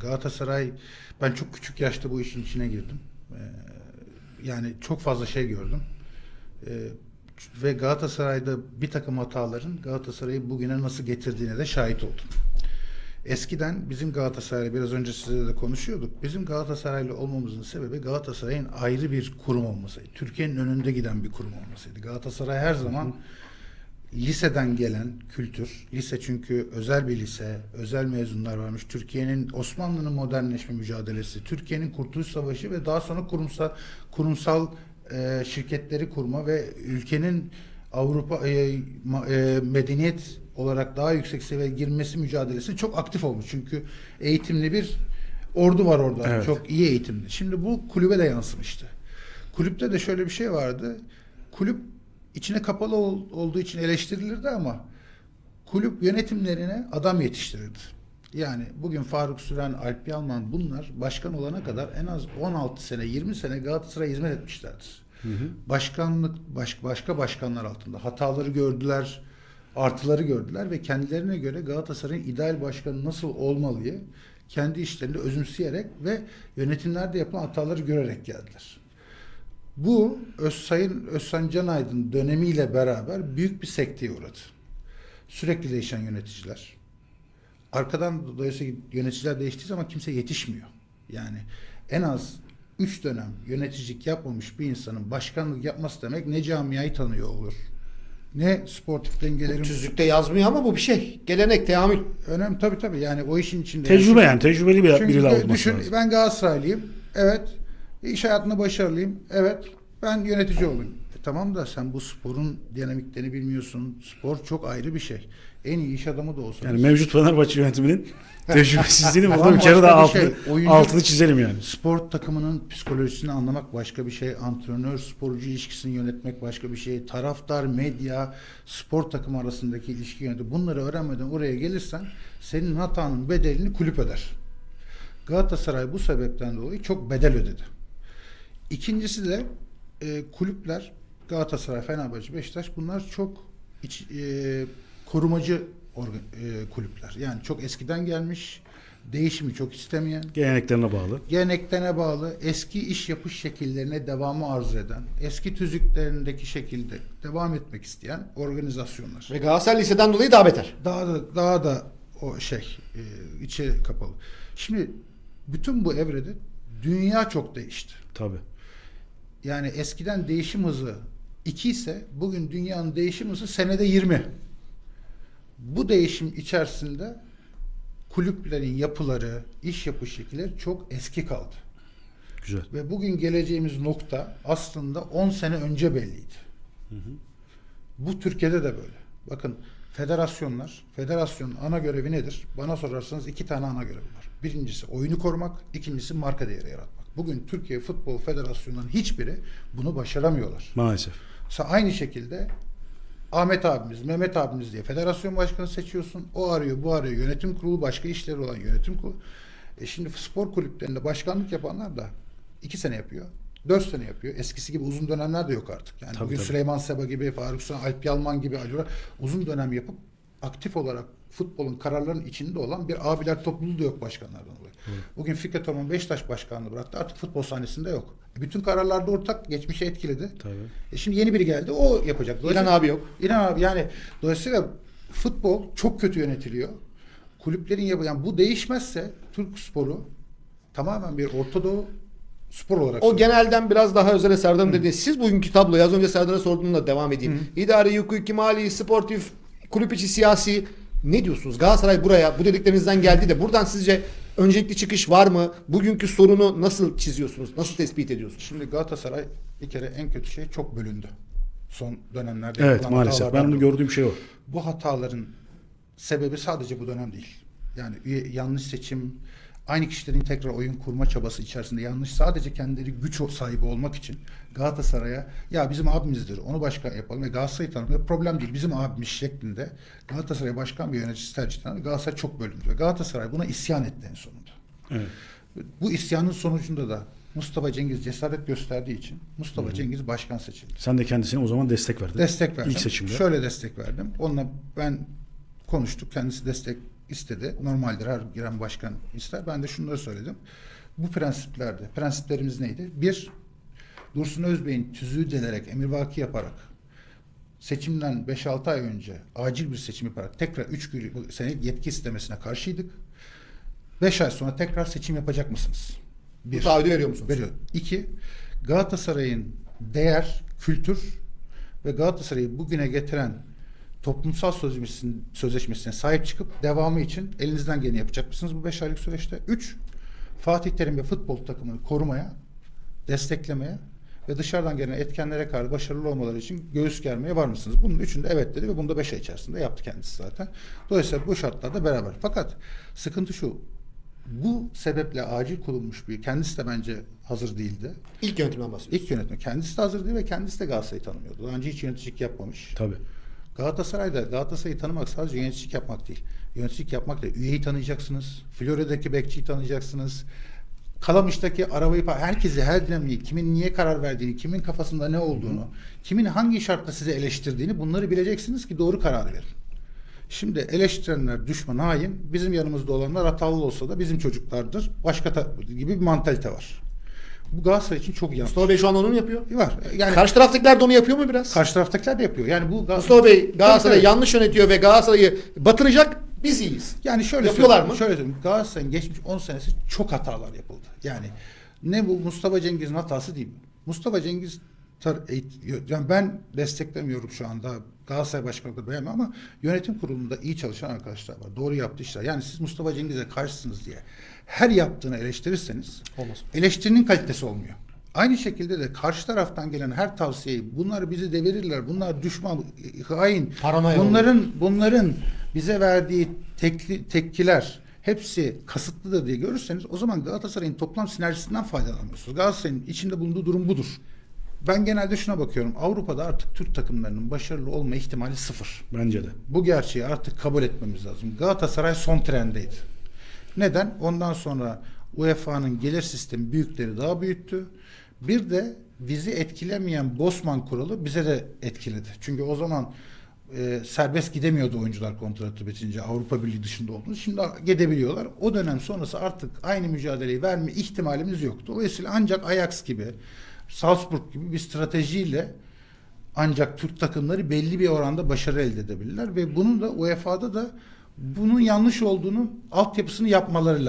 Galatasaray ben çok küçük yaşta bu işin içine girdim. Ee, yani çok fazla şey gördüm. Ee, ve Galatasaray'da bir takım hataların Galatasaray'ı bugüne nasıl getirdiğine de şahit oldum. Eskiden bizim Galatasaray biraz önce size de konuşuyorduk. Bizim Galatasaraylı olmamızın sebebi Galatasaray'ın ayrı bir kurum olmasıydı. Türkiye'nin önünde giden bir kurum olmasıydı. Galatasaray her zaman liseden gelen kültür. Lise çünkü özel bir lise, özel mezunlar varmış. Türkiye'nin Osmanlı'nın modernleşme mücadelesi, Türkiye'nin Kurtuluş Savaşı ve daha sonra kurumsal kurumsal e, şirketleri kurma ve ülkenin Avrupa e, e, medeniyet olarak daha yüksek seviyeye girmesi mücadelesi çok aktif olmuş. Çünkü eğitimli bir ordu var orada. Evet. Çok iyi eğitimli. Şimdi bu kulübe de yansımıştı. Kulüpte de şöyle bir şey vardı. Kulüp içine kapalı ol- olduğu için eleştirilirdi ama kulüp yönetimlerine adam yetiştirirdi. Yani bugün Faruk Süren, Alp Yalman bunlar başkan olana kadar en az 16 sene, 20 sene Galatasaray'a hizmet etmişlerdir. Başkanlık baş, başka başkanlar altında hataları gördüler, artıları gördüler ve kendilerine göre Galatasaray'ın ideal başkanı nasıl olmalıyı kendi işlerinde özümseyerek ve yönetimlerde yapılan hataları görerek geldiler. Bu Öz Sayın Özsan Canaydın dönemiyle beraber büyük bir sekteye uğradı. Sürekli değişen yöneticiler. Arkadan dolayısıyla yöneticiler değiştiği zaman kimse yetişmiyor. Yani en az üç dönem yöneticilik yapmamış bir insanın başkanlık yapması demek ne camiayı tanıyor olur. Ne sportif dengelerin Tüzükte yazmıyor ama bu bir şey. Gelenek, teamül. önemli tabii tabii yani o işin içinde. Tecrübe yani tecrübeli bir Çünkü biri de- olması düşün, lazım. ben Galatasaraylıyım. Evet. İş hayatında başarılıyım. Evet. Ben yönetici olayım. E tamam da sen bu sporun dinamiklerini bilmiyorsun. Spor çok ayrı bir şey. En iyi iş adamı da olsa. Yani mevcut Fenerbahçe yönetiminin tecrübesizliğini burada bir kere daha bir şey. altını, Oyuncu- altını çizelim yani. Spor takımının psikolojisini anlamak başka bir şey. Antrenör sporcu ilişkisini yönetmek başka bir şey. Taraftar, medya, spor takımı arasındaki ilişki yönetimi. Bunları öğrenmeden oraya gelirsen senin hatanın bedelini kulüp öder. Galatasaray bu sebepten dolayı çok bedel ödedi. İkincisi de e, kulüpler Galatasaray, Fenerbahçe, Beşiktaş bunlar çok iç, e, korumacı orga- e, kulüpler. Yani çok eskiden gelmiş, değişimi çok istemeyen, Geleneklerine bağlı. geleneklerine bağlı eski iş yapış şekillerine devamı arzu eden, eski tüzüklerindeki şekilde devam etmek isteyen organizasyonlar. Ve Galatasaray liseden dolayı daha beter. Daha da daha da o şey e, içe kapalı. Şimdi bütün bu evrede dünya çok değişti. Tabii. Yani eskiden değişim hızı 2 ise bugün dünyanın değişim hızı senede 20. Bu değişim içerisinde kulüplerin yapıları, iş yapış şekilleri çok eski kaldı. Güzel. Ve bugün geleceğimiz nokta aslında 10 sene önce belliydi. Bu Türkiye'de de böyle. Bakın federasyonlar, federasyonun ana görevi nedir? Bana sorarsanız iki tane ana görevi var. Birincisi oyunu korumak, ikincisi marka değeri yaratmak. Bugün Türkiye Futbol Federasyonu'nun hiçbiri bunu başaramıyorlar. Maalesef. Mesela aynı şekilde Ahmet abimiz, Mehmet abimiz diye federasyon başkanı seçiyorsun. O arıyor, bu arıyor. Yönetim kurulu, başka işleri olan yönetim kurulu. E şimdi spor kulüplerinde başkanlık yapanlar da iki sene yapıyor. Dört sene yapıyor. Eskisi gibi uzun dönemler de yok artık. Yani Tabii, bugün tabii. Süleyman Seba gibi, Faruk Sunan, Alp Yalman gibi Uğur uzun dönem yapıp aktif olarak futbolun kararlarının içinde olan bir abiler topluluğu da yok başkanlardan dolayı. Bugün Fikret Orman Beşiktaş başkanlığı bıraktı. Artık futbol sahnesinde yok. Bütün kararlarda ortak geçmişe etkiledi. Tabii. E şimdi yeni biri geldi o yapacak. Dolayısıyla- abi yok. İlhan abi yani dolayısıyla futbol çok kötü yönetiliyor. Kulüplerin yapı yani bu değişmezse Türk sporu tamamen bir Ortadoğu spor olarak O genelden biraz daha özele Serdar'ın dediği. Siz bugünkü tabloyu az önce Serdar'a sorduğumda devam edeyim. İdari, hukuki, mali, sportif, kulüp içi siyasi ne diyorsunuz? Galatasaray buraya bu dediklerinizden geldi de buradan sizce öncelikli çıkış var mı? Bugünkü sorunu nasıl çiziyorsunuz? Nasıl tespit ediyorsunuz? Şimdi Galatasaray bir kere en kötü şey çok bölündü. Son dönemlerde Evet maalesef. Ben dolayı. gördüğüm şey o. Bu hataların sebebi sadece bu dönem değil. Yani üye- yanlış seçim, aynı kişilerin tekrar oyun kurma çabası içerisinde yanlış sadece kendileri güç sahibi olmak için Galatasaray'a ya bizim abimizdir onu başkan yapalım ve Galatasaray'ı tanımıyor problem değil bizim abimiz şeklinde Galatasaray başkan ve yöneticisi tercih eden Galatasaray çok bölündü ve Galatasaray buna isyan etti en sonunda. Evet. Bu isyanın sonucunda da Mustafa Cengiz cesaret gösterdiği için Mustafa Cengiz başkan seçildi. Sen de kendisine o zaman destek verdin. Destek verdim. İlk seçimde. Şöyle destek verdim. Onunla ben konuştuk. Kendisi destek istedi. Normaldir her giren başkan ister. Ben de şunları söyledim. Bu prensiplerde, prensiplerimiz neydi? Bir, Dursun Özbey'in tüzüğü delerek, emirvaki yaparak seçimden 5-6 ay önce acil bir seçim yaparak tekrar 3 senelik yetki istemesine karşıydık. 5 ay sonra tekrar seçim yapacak mısınız? Bu taahhüdü veriyor musunuz? Veriyor. İki, Galatasaray'ın değer, kültür ve Galatasaray'ı bugüne getiren toplumsal sözleşmesine, sözleşmesine sahip çıkıp devamı için elinizden geleni yapacak mısınız bu beş aylık süreçte? Üç, Fatih Terim ve futbol takımını korumaya, desteklemeye ve dışarıdan gelen etkenlere karşı başarılı olmaları için göğüs germeye var mısınız? Bunun üçünde evet dedi ve bunu da beş ay içerisinde yaptı kendisi zaten. Dolayısıyla bu şartlarda beraber. Fakat sıkıntı şu, bu sebeple acil kurulmuş bir, kendisi de bence hazır değildi. İlk yönetimden bahsediyoruz. İlk yönetmen kendisi de hazır değil ve kendisi de Galatasaray'ı tanımıyordu. Daha önce hiç yöneticilik yapmamış. Tabii. Galatasaray'da Galatasaray'ı tanımak sadece yöneticilik yapmak değil. Yöneticilik yapmak da üyeyi tanıyacaksınız. Florya'daki bekçiyi tanıyacaksınız. Kalamış'taki arabayı herkesi her dinamiği kimin niye karar verdiğini, kimin kafasında ne olduğunu, kimin hangi şartla sizi eleştirdiğini bunları bileceksiniz ki doğru karar verin. Şimdi eleştirenler düşman hain, bizim yanımızda olanlar hatalı olsa da bizim çocuklardır. Başka gibi bir mantalite var. Bu Galatasaray için çok yanlış. Mustafa Bey şu an onu mu yapıyor? Var. Yani Karşı taraftakiler de onu yapıyor mu biraz? karşı taraftakiler de yapıyor. Yani bu Gal- Mustafa Bey Galatasaray'ı Tabii, tabii. yanlış yönetiyor ve Galatasaray'ı batıracak biz iyiyiz. Yani şöyle Yapıyorlar söyleyeyim, mı? Şöyle söyleyeyim. Galatasaray'ın geçmiş 10 senesi çok hatalar yapıldı. Yani ne bu Mustafa Cengiz'in hatası değil. Mustafa Cengiz tar- eğit- yani ben desteklemiyorum şu anda. Galatasaray Başkanı da beğenmem ama yönetim kurulunda iyi çalışan arkadaşlar var. Doğru yaptı işler. Yani siz Mustafa Cengiz'e karşısınız diye her yaptığını eleştirirseniz Olmaz. eleştirinin kalitesi olmuyor. Aynı şekilde de karşı taraftan gelen her tavsiyeyi bunlar bizi devirirler, bunlar düşman, hain, Paranoya bunların bunların bize verdiği tekli, tepkiler hepsi kasıtlıdır diye görürseniz o zaman Galatasaray'ın toplam sinerjisinden faydalanmıyorsunuz. Galatasaray'ın içinde bulunduğu durum budur. Ben genelde şuna bakıyorum. Avrupa'da artık Türk takımlarının başarılı olma ihtimali sıfır. Bence de. Bu gerçeği artık kabul etmemiz lazım. Galatasaray son trendeydi. Neden? Ondan sonra UEFA'nın gelir sistemi büyükleri daha büyüttü. Bir de bizi etkilemeyen Bosman kuralı bize de etkiledi. Çünkü o zaman e, serbest gidemiyordu oyuncular kontratı bitince Avrupa Birliği dışında olduğunu. Şimdi gidebiliyorlar. O dönem sonrası artık aynı mücadeleyi verme ihtimalimiz yok. Dolayısıyla ancak Ajax gibi, Salzburg gibi bir stratejiyle ancak Türk takımları belli bir oranda başarı elde edebilirler ve bunun da UEFA'da da bunun yanlış olduğunu altyapısını yapmaları lazım.